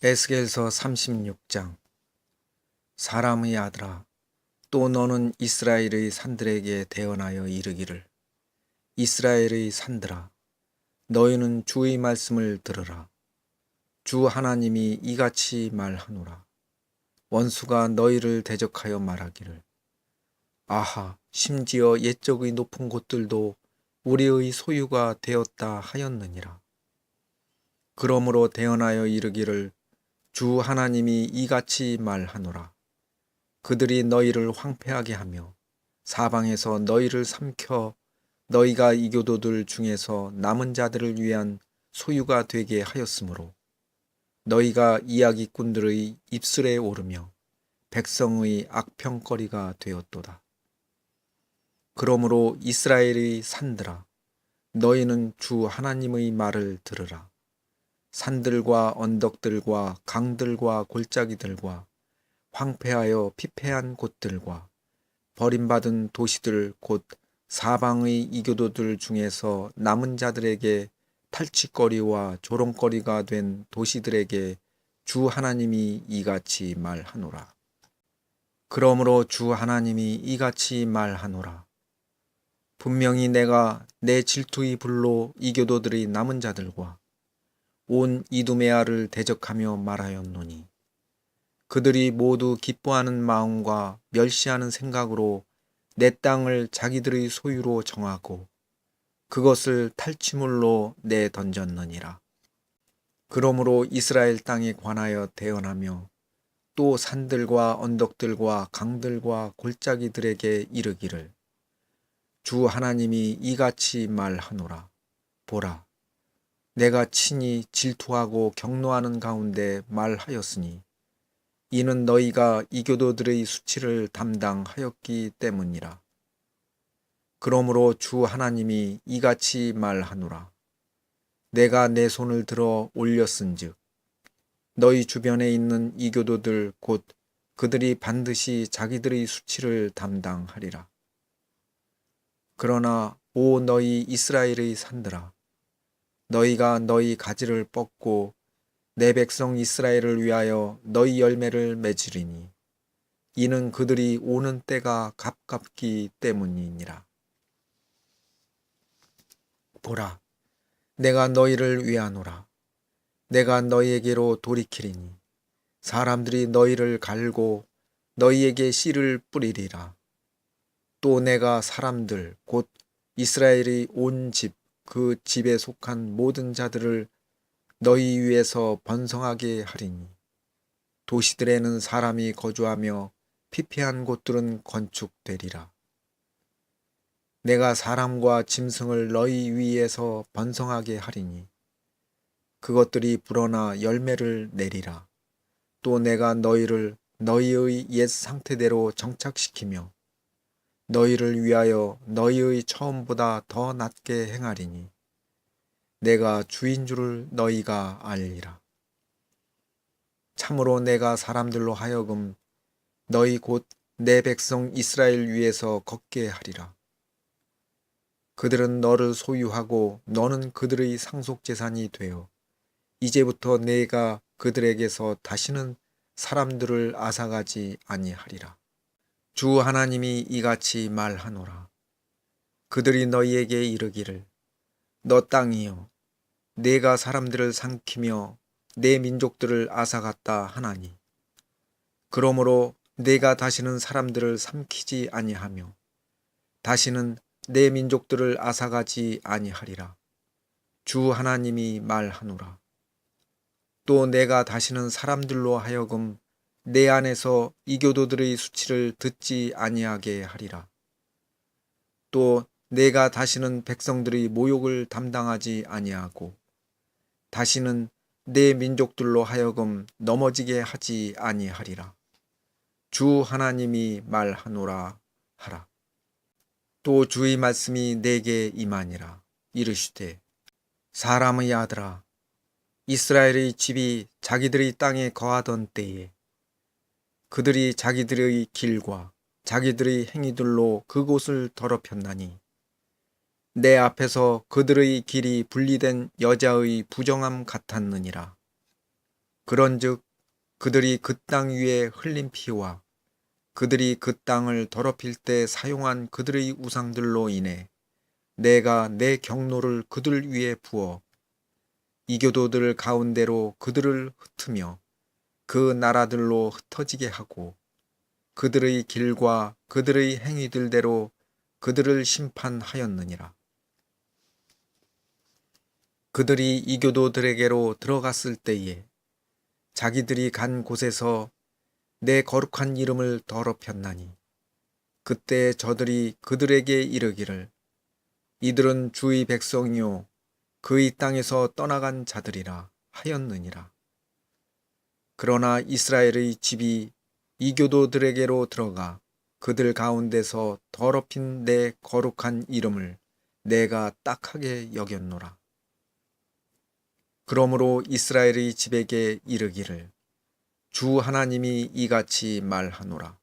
에스겔서 36장. 사람의 아들아 또 너는 이스라엘의 산들에게 대언하여 이르기를. 이스라엘의 산들아 너희는 주의 말씀을 들으라. 주 하나님이 이같이 말하노라. 원수가 너희를 대적하여 말하기를. 아하 심지어 옛적의 높은 곳들도 우리의 소유가 되었다 하였느니라. 그러므로 대언하여 이르기를 주 하나님이 이같이 말하노라. 그들이 너희를 황폐하게 하며 사방에서 너희를 삼켜 너희가 이교도들 중에서 남은 자들을 위한 소유가 되게 하였으므로 너희가 이야기꾼들의 입술에 오르며 백성의 악평거리가 되었도다. 그러므로 이스라엘의 산들아 너희는 주 하나님의 말을 들으라. 산들과 언덕들과 강들과 골짜기들과 황폐하여 피폐한 곳들과 버림받은 도시들 곧 사방의 이교도들 중에서 남은 자들에게 탈취거리와 조롱거리가 된 도시들에게 주 하나님이 이같이 말하노라. 그러므로 주 하나님이 이같이 말하노라. 분명히 내가 내 질투의 불로 이교도들의 남은 자들과 온 이두메아를 대적하며 말하였노니 그들이 모두 기뻐하는 마음과 멸시하는 생각으로 내 땅을 자기들의 소유로 정하고 그것을 탈취물로 내 던졌느니라. 그러므로 이스라엘 땅에 관하여 대언하며 또 산들과 언덕들과 강들과 골짜기들에게 이르기를 주 하나님이 이같이 말하노라. 보라, 내가 친히 질투하고 경노하는 가운데 말하였으니 이는 너희가 이교도들의 수치를 담당하였기 때문이라. 그러므로 주 하나님이 이같이 말하노라. 내가 내 손을 들어 올렸은즉 너희 주변에 있는 이교도들 곧 그들이 반드시 자기들의 수치를 담당하리라. 그러나 오 너희 이스라엘의 산들아 너희가 너희 가지를 뻗고 내 백성 이스라엘을 위하여 너희 열매를 맺으리니 이는 그들이 오는 때가 가깝기 때문이니라. 보라, 내가 너희를 위하노라. 내가 너희에게로 돌이키리니 사람들이 너희를 갈고 너희에게 씨를 뿌리리라. 또 내가 사람들 곧 이스라엘의 온집 그 집에 속한 모든 자들을 너희 위에서 번성하게 하리니 도시들에는 사람이 거주하며 피폐한 곳들은 건축되리라. 내가 사람과 짐승을 너희 위에서 번성하게 하리니 그것들이 불어나 열매를 내리라. 또 내가 너희를 너희의 옛 상태대로 정착시키며 너희를 위하여 너희의 처음보다 더 낮게 행하리니 내가 주인 줄을 너희가 알리라. 참으로 내가 사람들로 하여금 너희 곧 내 백성 이스라엘 위에서 걷게 하리라. 그들은 너를 소유하고 너는 그들의 상속 재산이 되어 이제부터 내가 그들에게서 다시는 사람들을 앗아가지 아니하리라. 주 하나님이 이같이 말하노라. 그들이 너희에게 이르기를 너 땅이여 내가 사람들을 삼키며 내 민족들을 앗아갔다 하나니 그러므로 내가 다시는 사람들을 삼키지 아니하며 다시는 내 민족들을 앗아가지 아니하리라. 주 하나님이 말하노라. 또 내가 다시는 사람들로 하여금 내 안에서 이교도들의 수치를 듣지 아니하게 하리라. 또 내가 다시는 백성들의 모욕을 담당하지 아니하고 다시는 내 민족들로 하여금 넘어지게 하지 아니하리라. 주 하나님이 말하노라 하라. 또 주의 말씀이 내게 임하니라. 이르시되 사람의 아들아 이스라엘의 집이 자기들의 땅에 거하던 때에 그들이 자기들의 길과 자기들의 행위들로 그곳을 더럽혔나니 내 앞에서 그들의 길이 분리된 여자의 부정함 같았느니라. 그런즉 그들이 그 땅 위에 흘린 피와 그들이 그 땅을 더럽힐 때 사용한 그들의 우상들로 인해 내가 내 경로를 그들 위에 부어 이교도들 가운데로 그들을 흩으며 그 나라들로 흩어지게 하고 그들의 길과 그들의 행위들대로 그들을 심판하였느니라. 그들이 이교도들에게로 들어갔을 때에 자기들이 간 곳에서 내 거룩한 이름을 더럽혔나니 그때 저들이 그들에게 이르기를 이들은 주의 백성이요 그의 땅에서 떠나간 자들이라 하였느니라. 그러나 이스라엘의 집이 이교도들에게로 들어가 그들 가운데서 더럽힌 내 거룩한 이름을 내가 딱하게 여겼노라. 그러므로 이스라엘의 집에게 이르기를 주 하나님이 이같이 말하노라.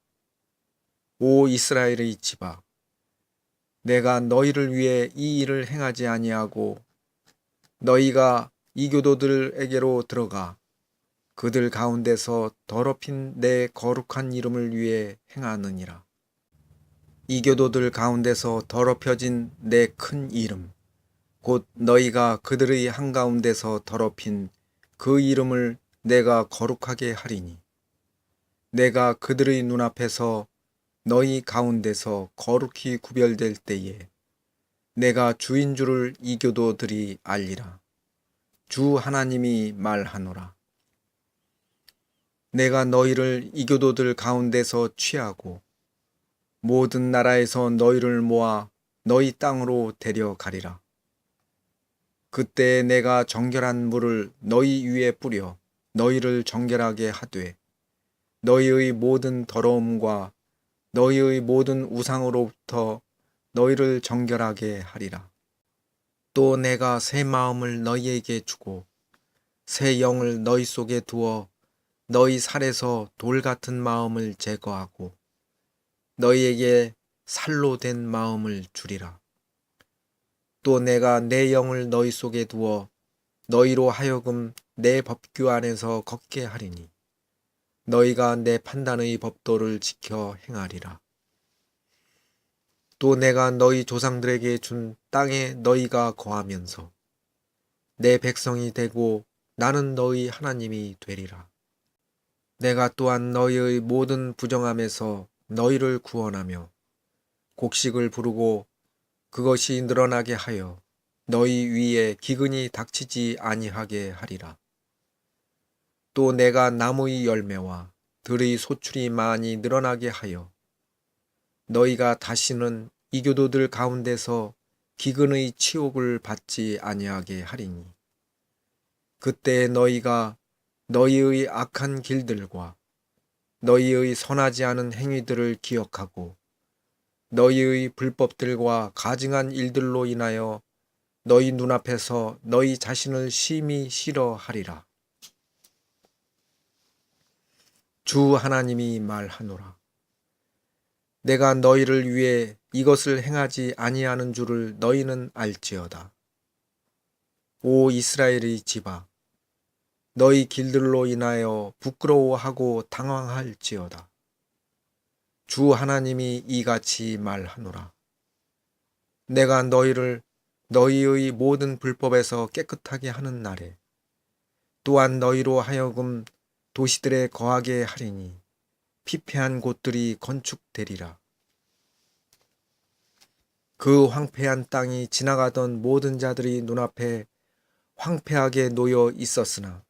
오 이스라엘의 집아, 내가 너희를 위해 이 일을 행하지 아니하고 너희가 이교도들에게로 들어가 그들 가운데서 더럽힌 내 거룩한 이름을 위해 행하느니라. 이교도들 가운데서 더럽혀진 내 큰 이름, 곧 너희가 그들의 한가운데서 더럽힌 그 이름을 내가 거룩하게 하리니 내가 그들의 눈앞에서 너희 가운데서 거룩히 구별될 때에 내가 주인 줄을 이교도들이 알리라. 주 하나님이 말하노라. 내가 너희를 이교도들 가운데서 취하고 모든 나라에서 너희를 모아 너희 땅으로 데려가리라. 그때 내가 정결한 물을 너희 위에 뿌려 너희를 정결하게 하되 너희의 모든 더러움과 너희의 모든 우상으로부터 너희를 정결하게 하리라. 또 내가 새 마음을 너희에게 주고 새 영을 너희 속에 두어 너희 살에서 돌 같은 마음을 제거하고 너희에게 살로 된 마음을 주리라. 또 내가 내 영을 너희 속에 두어 너희로 하여금 내 법규 안에서 걷게 하리니 너희가 내 판단의 법도를 지켜 행하리라. 또 내가 너희 조상들에게 준 땅에 너희가 거하면서 내 백성이 되고 나는 너희 하나님이 되리라. 내가 또한 너희의 모든 부정함에서 너희를 구원하며 곡식을 부르고 그것이 늘어나게 하여 너희 위에 기근이 닥치지 아니하게 하리라. 또 내가 나무의 열매와 들의 소출이 많이 늘어나게 하여 너희가 다시는 이교도들 가운데서 기근의 치욕을 받지 아니하게 하리니 그때 너희가 너희의 악한 길들과 너희의 선하지 않은 행위들을 기억하고 너희의 불법들과 가증한 일들로 인하여 너희 눈앞에서 너희 자신을 심히 싫어하리라. 주 하나님이 말하노라. 내가 너희를 위해 이것을 행하지 아니하는 줄을 너희는 알지어다. 오 이스라엘의 집아, 너희 길들로 인하여 부끄러워하고 당황할지어다. 주 하나님이 이같이 말하노라. 내가 너희를 너희의 모든 불법에서 깨끗하게 하는 날에 또한 너희로 하여금 도시들에 거하게 하리니 피폐한 곳들이 건축되리라. 그 황폐한 땅이 지나가던 모든 자들이 눈앞에 황폐하게 놓여 있었으나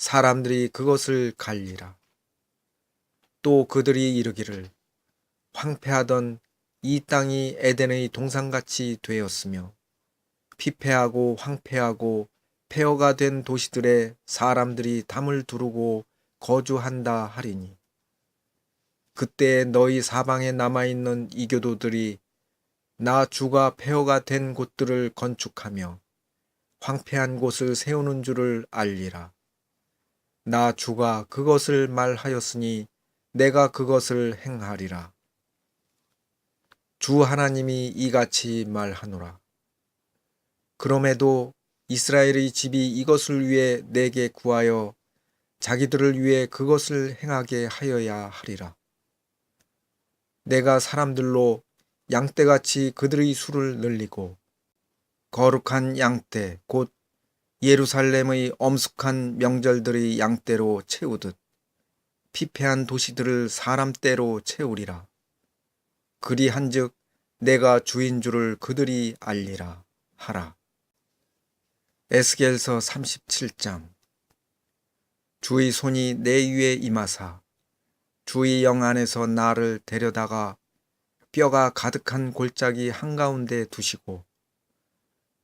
사람들이 그것을 갈리라. 또 그들이 이르기를 황폐하던 이 땅이 에덴의 동산같이 되었으며 피폐하고 황폐하고 폐허가 된 도시들에 사람들이 담을 두르고 거주한다 하리니 그때 너희 사방에 남아있는 이교도들이 나 주가 폐허가 된 곳들을 건축하며 황폐한 곳을 세우는 줄을 알리라. 나 주가 그것을 말하였으니 내가 그것을 행하리라. 주 하나님이 이같이 말하노라. 그럼에도 이스라엘의 집이 이것을 위해 내게 구하여 자기들을 위해 그것을 행하게 하여야 하리라. 내가 사람들로 양떼같이 그들의 수를 늘리고 거룩한 양떼 곧 예루살렘의 엄숙한 명절들의 양떼로 채우듯 피폐한 도시들을 사람 떼로 채우리라. 그리한즉 내가 주인 줄을 그들이 알리라 하라. 에스겔서 37장 주의 손이 내 위에 임하사 주의 영 안에서 나를 데려다가 뼈가 가득한 골짜기 한가운데 두시고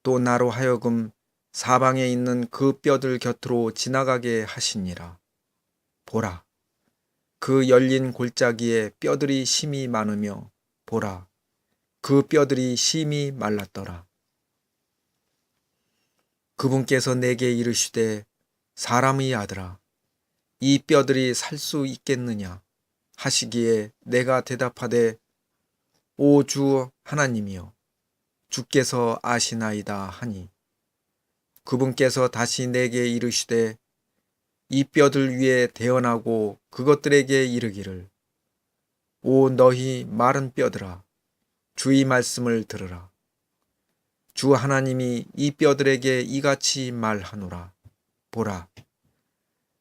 또 나로 하여금 사방에 있는 그 뼈들 곁으로 지나가게 하시니라. 보라, 그 열린 골짜기에 뼈들이 심이 많으며 보라, 그 뼈들이 심이 말랐더라. 그분께서 내게 이르시되 사람의 아들아, 이 뼈들이 살 수 있겠느냐 하시기에 내가 대답하되 오 주 하나님이여 주께서 아시나이다 하니 그분께서 다시 내게 이르시되 이 뼈들 위에 대언하고 그것들에게 이르기를. 오 너희 마른 뼈들아 주의 말씀을 들으라. 주 하나님이 이 뼈들에게 이같이 말하노라. 보라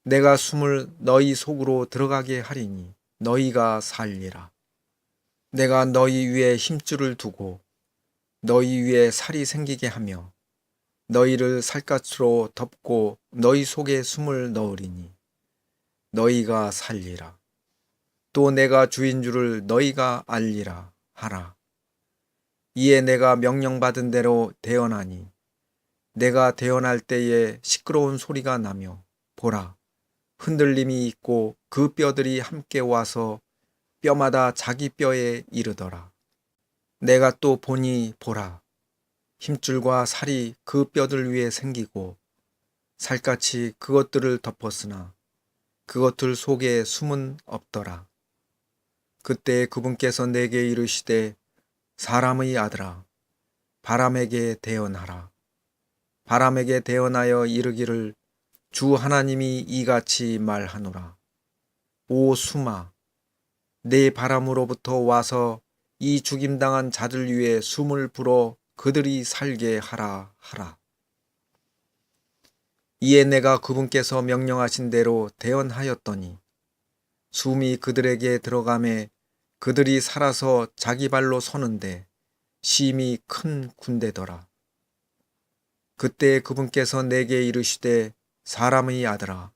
내가 숨을 너희 속으로 들어가게 하리니 너희가 살리라. 내가 너희 위에 힘줄을 두고 너희 위에 살이 생기게 하며 너희를 살갗으로 덮고 너희 속에 숨을 넣으리니 너희가 살리라. 또 내가 주인 줄을 너희가 알리라 하라. 이에 내가 명령받은 대로 대언하니 내가 대언할 때에 시끄러운 소리가 나며 보라 흔들림이 있고 그 뼈들이 함께 와서 뼈마다 자기 뼈에 이르더라. 내가 또 보니 보라 힘줄과 살이 그 뼈들 위에 생기고 살같이 그것들을 덮었으나 그것들 속에 숨은 없더라. 그때 그분께서 내게 이르시되 사람의 아들아 바람에게 대언하라. 바람에게 대언하여 이르기를 주 하나님이 이같이 말하노라. 오 수마 내 바람으로부터 와서 이 죽임당한 자들 위에 숨을 불어 그들이 살게 하라 하라. 이에 내가 그분께서 명령하신 대로 대언하였더니 숨이 그들에게 들어감에 그들이 살아서 자기 발로 서는데 심히 큰 군대더라. 그때 그분께서 내게 이르시되 사람의 아들아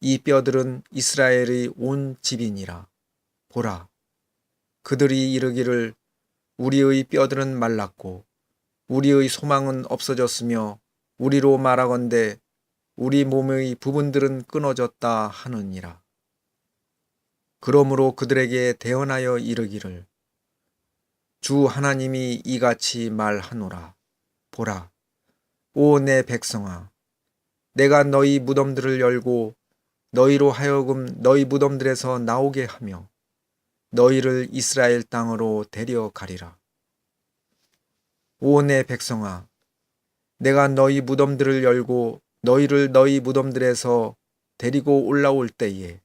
이 뼈들은 이스라엘의 온 집이니라 보라 그들이 이르기를 우리의 뼈들은 말랐고 우리의 소망은 없어졌으며 우리로 말하건대 우리 몸의 부분들은 끊어졌다 하느니라. 그러므로 그들에게 대언하여 이르기를 주 하나님이 이같이 말하노라. 보라, 오 내 백성아, 내가 너희 무덤들을 열고 너희로 하여금 너희 무덤들에서 나오게 하며 너희를 이스라엘 땅으로 데려가리라. 오 내 백성아, 내가 너희 무덤들을 열고 너희를 너희 무덤들에서 데리고 올라올 때에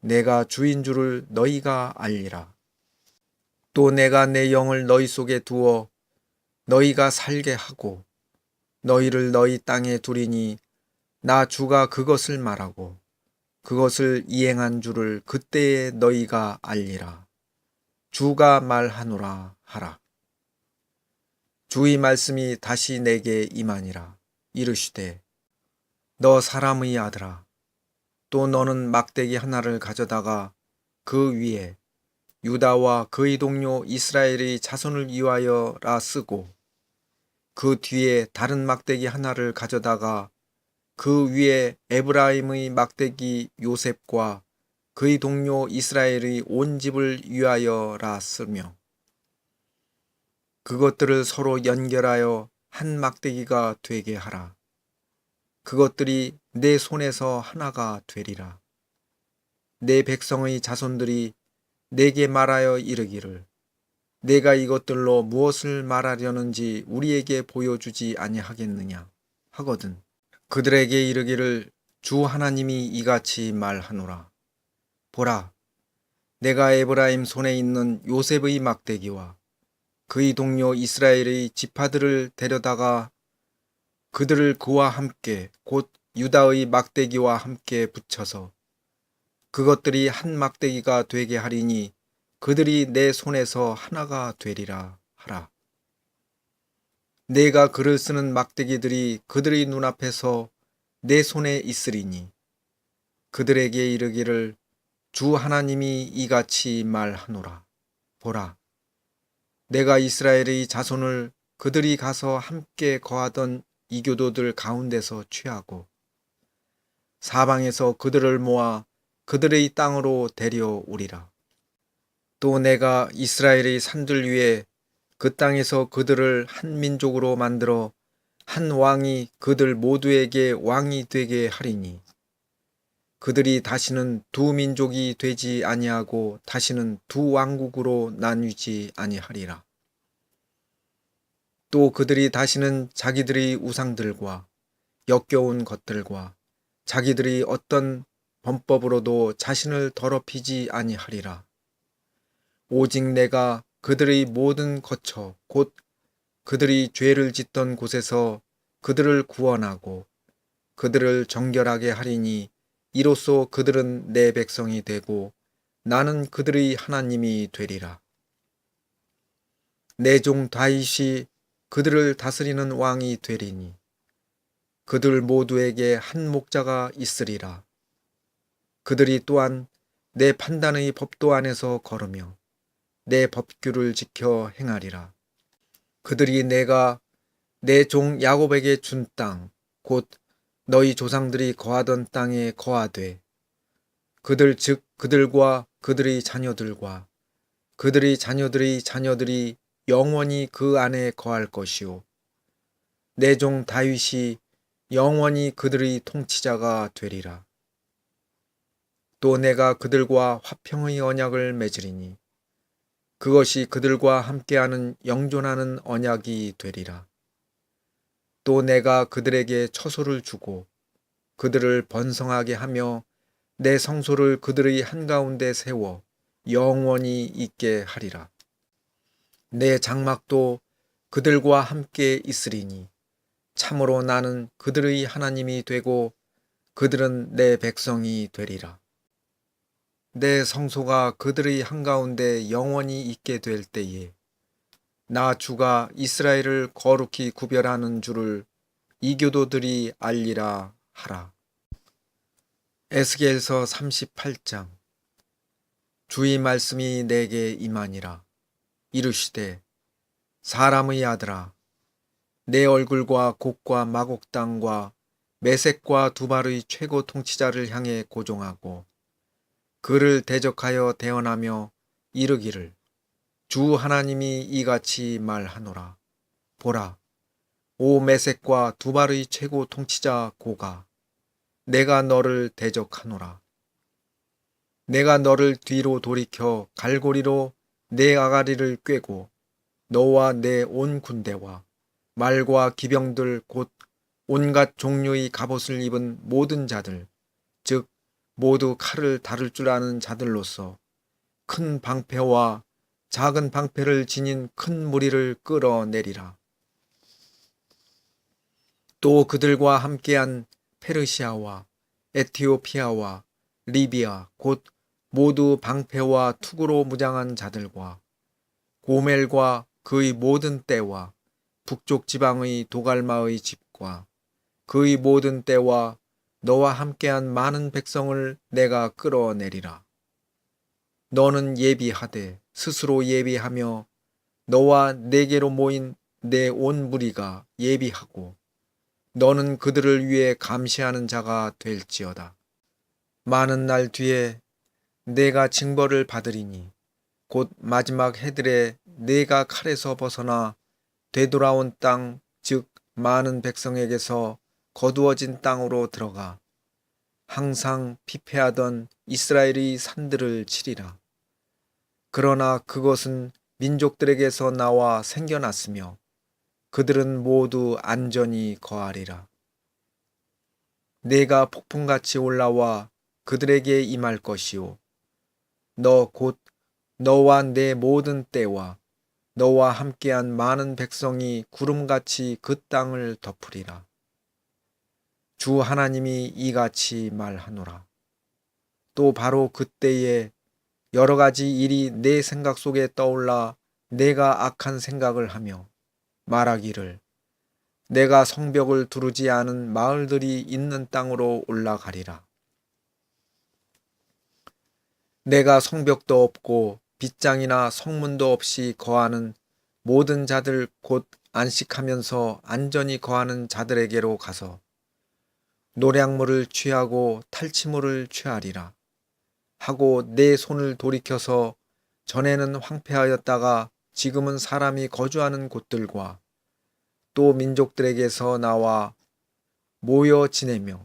내가 주인 줄을 너희가 알리라. 또 내가 내 영을 너희 속에 두어 너희가 살게 하고 너희를 너희 땅에 두리니 나 주가 그것을 말하고 그것을 이행한 줄을 그때에 너희가 알리라. 주가 말하노라 하라. 주의 말씀이 다시 내게 임하니라. 이르시되 너 사람의 아들아 또 너는 막대기 하나를 가져다가 그 위에 유다와 그의 동료 이스라엘의 자손을 위하여라 쓰고 그 뒤에 다른 막대기 하나를 가져다가 그 위에 에브라임의 막대기 요셉과 그의 동료 이스라엘의 온 집을 위하여라 쓰며 그것들을 서로 연결하여 한 막대기가 되게 하라. 그것들이 내 손에서 하나가 되리라. 내 백성의 자손들이 내게 말하여 이르기를 내가 이것들로 무엇을 말하려는지 우리에게 보여주지 아니하겠느냐 하거든. 그들에게 이르기를 주 하나님이 이같이 말하노라. 보라, 내가 에브라임 손에 있는 요셉의 막대기와 그의 동료 이스라엘의 지파들을 데려다가 그들을 그와 함께 곧 유다의 막대기와 함께 붙여서 그것들이 한 막대기가 되게 하리니 그들이 내 손에서 하나가 되리라 하라. 내가 글을 쓰는 막대기들이 그들의 눈앞에서 내 손에 있으리니 그들에게 이르기를 주 하나님이 이같이 말하노라. 보라, 내가 이스라엘의 자손을 그들이 가서 함께 거하던 이교도들 가운데서 취하고 사방에서 그들을 모아 그들의 땅으로 데려오리라. 또 내가 이스라엘의 산들 위에 그 땅에서 그들을 한 민족으로 만들어 한 왕이 그들 모두에게 왕이 되게 하리니 그들이 다시는 두 민족이 되지 아니하고 다시는 두 왕국으로 나뉘지 아니하리라. 또 그들이 다시는 자기들의 우상들과 역겨운 것들과 자기들이 어떤 범법으로도 자신을 더럽히지 아니하리라. 오직 내가 그들의 모든 거처 곧 그들이 죄를 짓던 곳에서 그들을 구원하고 그들을 정결하게 하리니 이로써 그들은 내 백성이 되고 나는 그들의 하나님이 되리라. 내 종 다윗이 그들을 다스리는 왕이 되리니 그들 모두에게 한 목자가 있으리라. 그들이 또한 내 판단의 법도 안에서 걸으며 내 법규를 지켜 행하리라. 그들이 내가 내 종 야곱에게 준 땅, 곧 너희 조상들이 거하던 땅에 거하되, 그들 즉 그들과 그들의 자녀들과 그들의 자녀들의 자녀들이 영원히 그 안에 거할 것이요. 내 종 다윗이 영원히 그들의 통치자가 되리라. 또 내가 그들과 화평의 언약을 맺으리니 그것이 그들과 함께하는 영존하는 언약이 되리라. 또 내가 그들에게 처소를 주고 그들을 번성하게 하며 내 성소를 그들의 한가운데 세워 영원히 있게 하리라. 내 장막도 그들과 함께 있으리니 참으로 나는 그들의 하나님이 되고 그들은 내 백성이 되리라. 내 성소가 그들의 한가운데 영원히 있게 될 때에 나 주가 이스라엘을 거룩히 구별하는 줄을 이교도들이 알리라 하라. 에스겔서 38장 주의 말씀이 내게 임하니라. 이르시되 사람의 아들아 내 얼굴과 곡과 마곡 땅과 메색과 두발의 최고 통치자를 향해 고종하고 그를 대적하여 대언하며 이르기를 주 하나님이 이같이 말하노라. 보라 오 메색과 두 발의 최고 통치자 고가 내가 너를 대적하노라. 내가 너를 뒤로 돌이켜 갈고리로 내 아가리를 꿰고 너와 내 온 군대와 말과 기병들 곧 온갖 종류의 갑옷을 입은 모든 자들 즉 모두 칼을 다룰 줄 아는 자들로서 큰 방패와 작은 방패를 지닌 큰 무리를 끌어내리라. 또 그들과 함께한 페르시아와 에티오피아와 리비아 곧 모두 방패와 투구로 무장한 자들과 고멜과 그의 모든 때와 북쪽 지방의 도갈마의 집과 그의 모든 때와 너와 함께한 많은 백성을 내가 끌어내리라. 너는 예비하되 스스로 예비하며 너와 내게로 모인 내 온 무리가 예비하고 너는 그들을 위해 감시하는 자가 될지어다. 많은 날 뒤에 내가 징벌을 받으리니 곧 마지막 해들에 내가 칼에서 벗어나 되돌아온 땅, 즉 많은 백성에게서 거두어진 땅으로 들어가 항상 피폐하던 이스라엘의 산들을 치리라. 그러나 그것은 민족들에게서 나와 생겨났으며 그들은 모두 안전히 거하리라. 내가 폭풍같이 올라와 그들에게 임할 것이요 너 곧 너와 내 모든 때와 너와 함께한 많은 백성이 구름같이 그 땅을 덮으리라. 주 하나님이 이같이 말하노라. 또 바로 그때에 여러 가지 일이 내 생각 속에 떠올라 내가 악한 생각을 하며 말하기를 내가 성벽을 두르지 않은 마을들이 있는 땅으로 올라가리라. 내가 성벽도 없고 빗장이나 성문도 없이 거하는 모든 자들 곧 안식하면서 안전히 거하는 자들에게로 가서 노량물을 취하고 탈취물을 취하리라. 하고 내 손을 돌이켜서 전에는 황폐하였다가 지금은 사람이 거주하는 곳들과 또 민족들에게서 나와 모여 지내며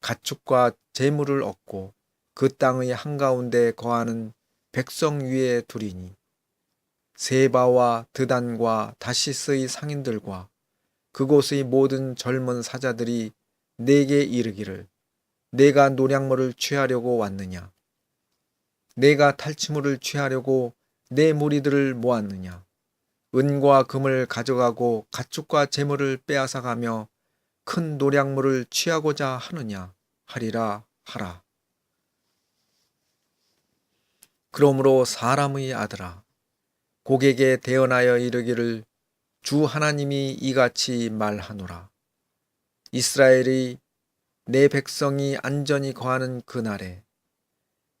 가축과 재물을 얻고 그 땅의 한가운데 거하는 백성 위에 두리니 세바와 드단과 다시스의 상인들과 그곳의 모든 젊은 사자들이 내게 이르기를 내가 노량물을 취하려고 왔느냐? 내가 탈취물을 취하려고 내 무리들을 모았느냐? 은과 금을 가져가고 가축과 재물을 빼앗아 가며 큰 노량물을 취하고자 하느냐 하리라 하라. 그러므로 사람의 아들아 고객에 대언하여 이르기를 주 하나님이 이같이 말하노라 이스라엘이 내 백성이 안전히 거하는 그날에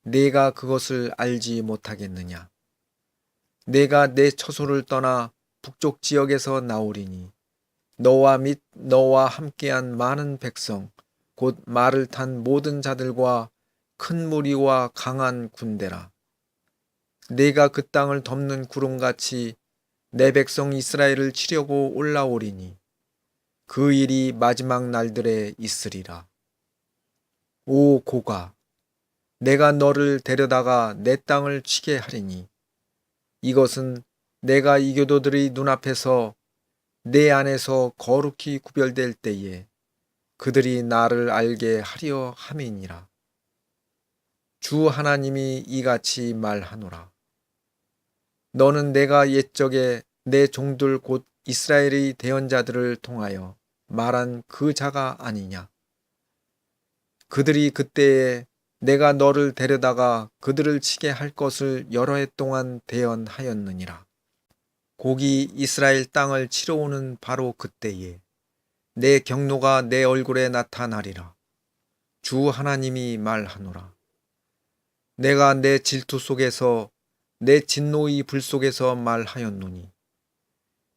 내가 그것을 알지 못하겠느냐? 내가 내 처소를 떠나 북쪽 지역에서 나오리니 너와 및 너와 함께한 많은 백성 곧 말을 탄 모든 자들과 큰 무리와 강한 군대라. 내가 그 땅을 덮는 구름같이 내 백성 이스라엘을 치려고 올라오리니 그 일이 마지막 날들에 있으리라. 오 고가, 내가 너를 데려다가 내 땅을 치게 하리니 이것은 내가 이 교도들의 눈앞에서 내 안에서 거룩히 구별될 때에 그들이 나를 알게 하려 함이니라. 주 하나님이 이같이 말하노라. 너는 내가 옛적에 내 종들 곧 이스라엘의 대언자들을 통하여 말한 그 자가 아니냐. 그들이 그때에 내가 너를 데려다가 그들을 치게 할 것을 여러 해 동안 대언하였느니라. 곡이 이스라엘 땅을 치러 오는 바로 그때에 내 경노가 내 얼굴에 나타나리라. 주 하나님이 말하노라. 내가 내 질투 속에서 내 진노의 불 속에서 말하였노니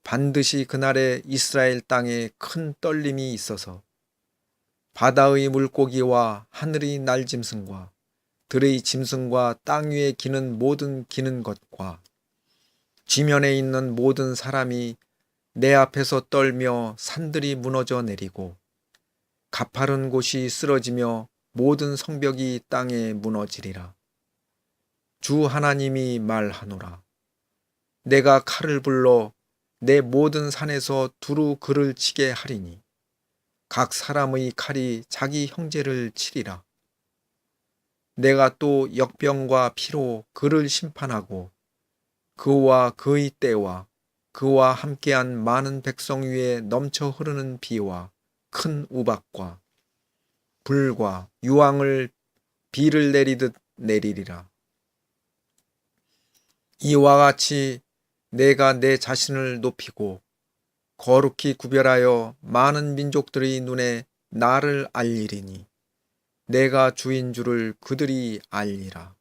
반드시 그날에 이스라엘 땅에 큰 떨림이 있어서 바다의 물고기와 하늘의 날짐승과 들의 짐승과 땅 위에 기는 모든 기는 것과 지면에 있는 모든 사람이 내 앞에서 떨며 산들이 무너져 내리고 가파른 곳이 쓰러지며 모든 성벽이 땅에 무너지리라. 주 하나님이 말하노라. 내가 칼을 불러 내 모든 산에서 두루 그를 치게 하리니 각 사람의 칼이 자기 형제를 치리라. 내가 또 역병과 피로 그를 심판하고 그와 그의 때와 그와 함께한 많은 백성 위에 넘쳐 흐르는 비와 큰 우박과 불과 유황을 비를 내리듯 내리리라. 이와 같이 내가 내 자신을 높이고 거룩히 구별하여 많은 민족들의 눈에 나를 알리리니 내가 주인 줄을 그들이 알리라.